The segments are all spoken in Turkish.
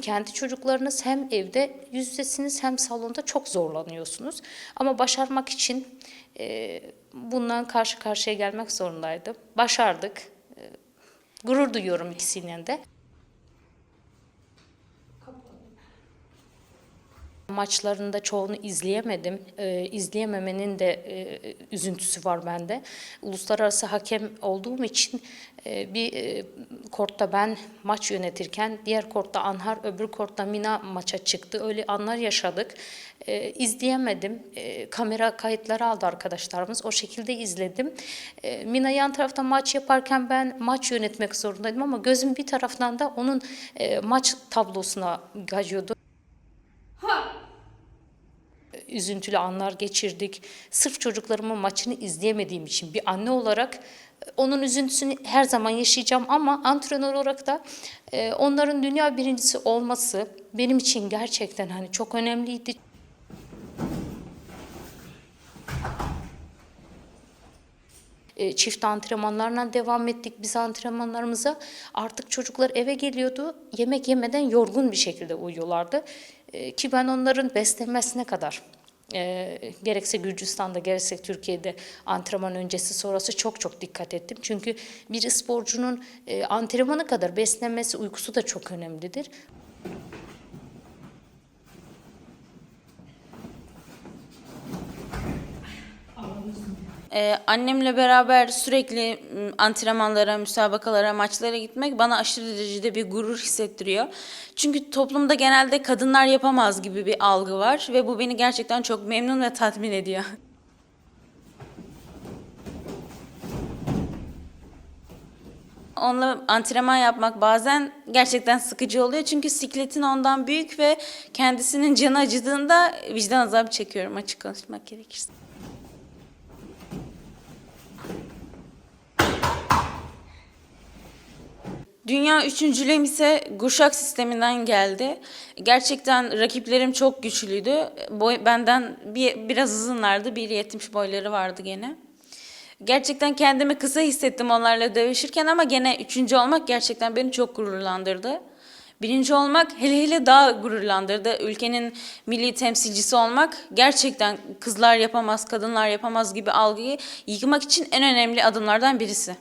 Kendi çocuklarınız hem evde yüz yüzesiniz hem salonda çok zorlanıyorsunuz. Ama başarmak için e, bundan karşı karşıya gelmek zorundaydım. Başardık. E, gurur duyuyorum ikisiyle de. Maçlarında çoğunu izleyemedim. Ee, izleyememenin de e, üzüntüsü var bende. Uluslararası hakem olduğum için e, bir e, kortta ben maç yönetirken diğer kortta Anhar, öbür kortta Mina maça çıktı. Öyle anlar yaşadık. E, izleyemedim. E, kamera kayıtları aldı arkadaşlarımız. O şekilde izledim. E, Mina yan tarafta maç yaparken ben maç yönetmek zorundaydım ama gözüm bir taraftan da onun e, maç tablosuna kayıyordu üzüntülü anlar geçirdik. Sırf çocuklarımın maçını izleyemediğim için bir anne olarak e, onun üzüntüsünü her zaman yaşayacağım ama antrenör olarak da e, onların dünya birincisi olması benim için gerçekten hani çok önemliydi. E, Çift antrenmanlarla devam ettik biz antrenmanlarımıza. Artık çocuklar eve geliyordu. Yemek yemeden yorgun bir şekilde uyuyorlardı. Ki ben onların beslenmesine kadar e, gerekse Gürcistan'da gerekse Türkiye'de antrenman öncesi sonrası çok çok dikkat ettim. Çünkü bir sporcunun e, antrenmanı kadar beslenmesi, uykusu da çok önemlidir. Ee, annemle beraber sürekli antrenmanlara, müsabakalara, maçlara gitmek bana aşırı derecede bir gurur hissettiriyor. Çünkü toplumda genelde kadınlar yapamaz gibi bir algı var ve bu beni gerçekten çok memnun ve tatmin ediyor. Onunla antrenman yapmak bazen gerçekten sıkıcı oluyor. Çünkü sikletin ondan büyük ve kendisinin canı acıdığında vicdan azabı çekiyorum açık konuşmak gerekirse. Dünya üçüncülüğüm ise Guşak sisteminden geldi. Gerçekten rakiplerim çok güçlüydü. Boy, benden bir, biraz uzunlardı. 1.70 boyları vardı gene. Gerçekten kendimi kısa hissettim onlarla dövüşürken ama gene üçüncü olmak gerçekten beni çok gururlandırdı. Birinci olmak hele hele daha gururlandırdı. Ülkenin milli temsilcisi olmak gerçekten kızlar yapamaz, kadınlar yapamaz gibi algıyı yıkmak için en önemli adımlardan birisi.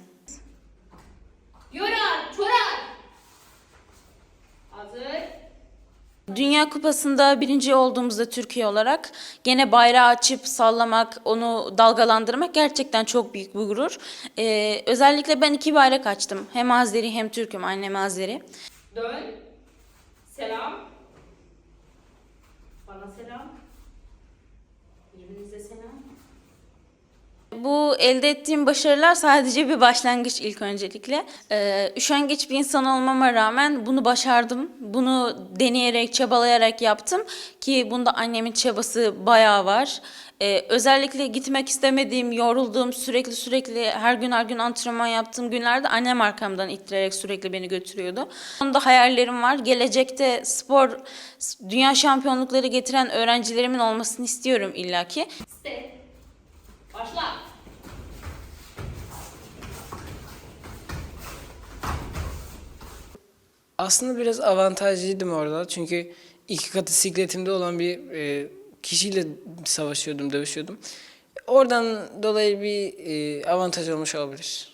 Dünya Kupası'nda birinci olduğumuzda Türkiye olarak gene bayrağı açıp sallamak, onu dalgalandırmak gerçekten çok büyük bir gurur. Ee, özellikle ben iki bayrak açtım. Hem Azeri hem Türk'üm, annem Azeri. Dön. Selam. Bana selam. Birbirinize selam. Bu elde ettiğim başarılar sadece bir başlangıç ilk öncelikle. Ee, üşengeç bir insan olmama rağmen bunu başardım. Bunu deneyerek, çabalayarak yaptım ki bunda annemin çabası bayağı var. Ee, özellikle gitmek istemediğim, yorulduğum, sürekli sürekli her gün her gün antrenman yaptığım günlerde annem arkamdan ittirerek sürekli beni götürüyordu. Onda hayallerim var. Gelecekte spor, dünya şampiyonlukları getiren öğrencilerimin olmasını istiyorum illaki. Başla. Aslında biraz avantajlıydım orada çünkü iki katı sikletimde olan bir e, kişiyle savaşıyordum, dövüşüyordum. Oradan dolayı bir e, avantaj olmuş olabilir.